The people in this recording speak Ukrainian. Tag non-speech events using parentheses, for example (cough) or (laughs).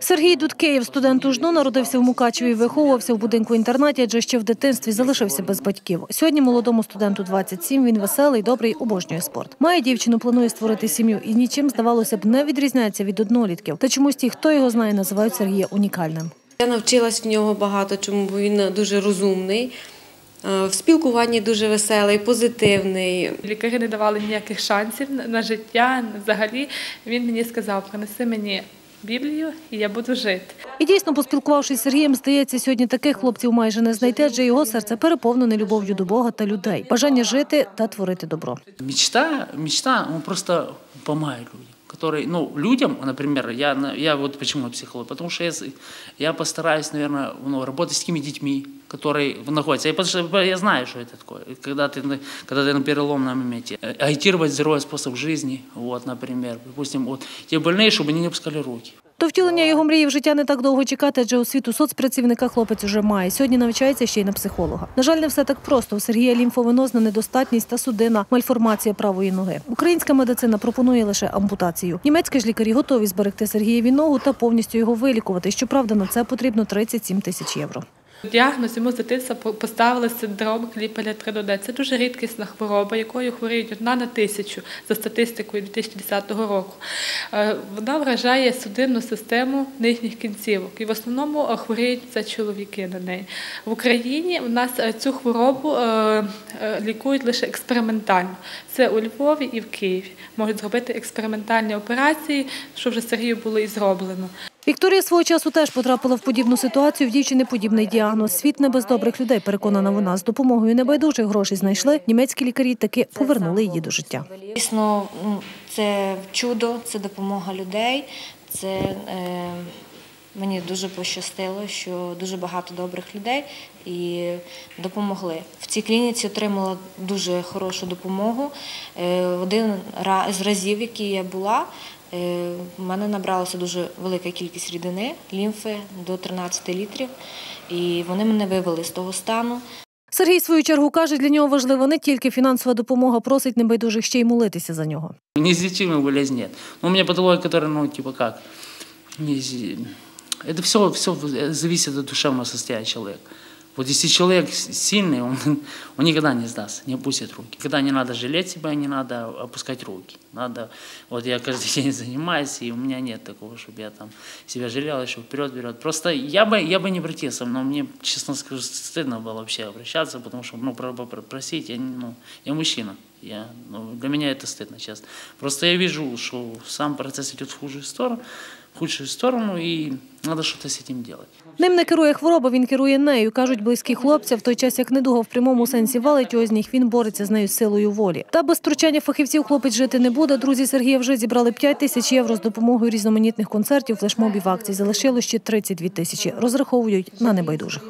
Сергій Дудкеєв, студент УЖНУ, народився в Мукачеві, виховувався в будинку інтернаті, адже ще в дитинстві залишився без батьків. Сьогодні молодому студенту 27, він веселий, добрий, обожнює спорт. Має дівчину, планує створити сім'ю і нічим, здавалося б, не відрізняється від однолітків. Та чомусь ті, хто його знає, називають Сергія унікальним. Я навчилась в нього багато, чому бо він дуже розумний. е, В спілкуванні дуже веселий, позитивний. Лікарі не давали ніяких шансів на життя. Взагалі він мені сказав, принеси мені Біблію, і я буду жити. І дійсно, поспілкувавшись з Сергієм, здається, сьогодні таких хлопців майже не знайти, адже його серце переповнене любов'ю до Бога та людей, бажання жити та творити добро. Мічта, мічта, он просто помає людям. Которые, ну, людям, например, я, я вот почему психолог, потому что я, я постараюсь, наверное, ну, работать с такими детьми, которые находятся. Я, что я знаю, что это такое. Когда ты, когда ты на переломном моменте. Э, Агитировать здоровый способ жизни, вот, например. Допустим, вот, те больные, чтобы они не опускали руки. До втілення його мрії в життя не так довго чекати, адже освіту соцпрацівника хлопець уже має. Сьогодні навчається ще й на психолога. На жаль, не все так просто. У Сергія лімфовенозна недостатність та судинна мальформація правої ноги. Українська медицина пропонує лише ампутацію. Німецькі ж лікарі готові зберегти Сергієві ногу та повністю його вилікувати. Щоправда, на це потрібно 37 тисяч євро. Діагноз йому з дитинства поставили синдром кліперя 3 Це дуже рідкісна хвороба, якою хворіють одна на тисячу за статистикою 2010 року. Е, Вона вражає судинну систему нижніх кінцівок. І в основному е, хворіють це чоловіки на неї. В Україні в нас е, цю хворобу лікують лише експериментально. Це у Львові і в Києві. Можуть зробити експериментальні операції, що вже Сергію було і зроблено. Вікторія свого часу теж потрапила в подібну ситуацію. В дівчини подібний діагноз. Світ не без добрих людей. Переконана вона з допомогою небайдужих грошей знайшли. Німецькі лікарі таки повернули її до життя. Дійсно, ну, це чудо, це допомога людей. Це е, мені дуже пощастило, що дуже багато добрих людей і допомогли. В цій клініці отримала дуже хорошу допомогу. Е, один з разів, які я була, е, в мене набралася дуже велика кількість рідини, лімфи до 13 літрів, і вони мене вивели з того стану. Сергій в свою чергу каже, для нього важлива не тільки фінансова допомога, просить небайдужих ще й молитися за нього. Неизлечимых болезней нет. У меня патология, которая, ну, типа как, это все, все зависит от душевного состояния человека. Вот если человек сильный, он, он никогда не сдаст, не опустит руки. Когда не надо жалеть себя, не надо опускать руки. Надо, вот я каждый (laughs) день занимаюсь, и у меня нет такого, чтобы я там себя жалел, еще вперед, вперед. Просто я бы, я бы не обратился, но мне, честно скажу, стыдно было вообще обращаться, потому что, ну, про- про- просить, я, ну, я мужчина. Я, ну, для меня это стыдно, честно. Просто я вижу, что сам процесс идет в худшую сторону, худшую сторону, и надо что-то с этим делать. Ним не керує хвороба, він керує нею. кажуть близькі хлопця. В той час як недуга в прямому сенсі валить його з він бореться з нею силою волі. Та без втручання фахівців хлопець жити не буде. Друзі Сергія вже зібрали 5 тисяч євро з допомогою різноманітних концертів, флешмобів, акцій. Залишило ще 32 тисячі. Розраховують на небайдужих.